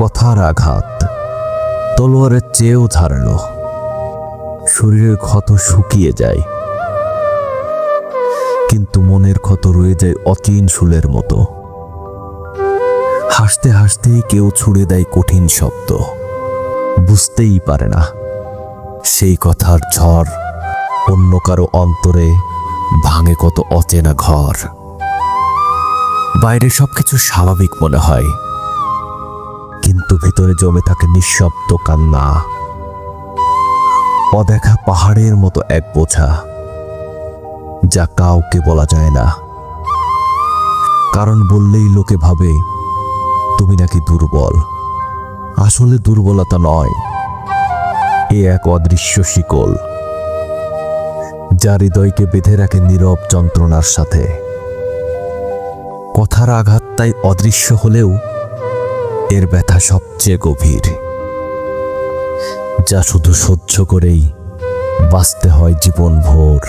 কথার আঘাত। তলোয়ারের চেয়েও ধারালো শরীরের ক্ষত শুকিয়ে যায়। কিন্তু মনের ক্ষত রয়ে যায় অচিন শুলের মতো। হাসতে হাসতেই কেউ ছুড়ে দেয় কঠিন শব্দ। বুঝতেই পারে না। সেই কথার ঝড় অন্য কারও অন্তরে ভাঙে কত অচেনা ঘর। বাইরে সবকিছু স্বাভাবিক মনে হয়। কিন্তু ভিতরে জমে থাকে নিঃশব্দ কান্না। অদেখা পাহাড়ের মতো এক বোঝা, যা কাউকে বলা যায় না। কারণ বললেই লোকে ভাবে, তুমি নাকি দুর্বল। আসলে দুর্বলতা নয়, এ এক অদৃশ্য শিকল, যা হৃদয়কে বেঁধে রাখে নীরব যন্ত্রণার সাথে। কথার আঘাত তাই অদৃশ্য হলেও এর ব্যথা সবচেয়ে গভীর যা শুধু সহ্য করেই বাঁচতে হয় জীবন ভোর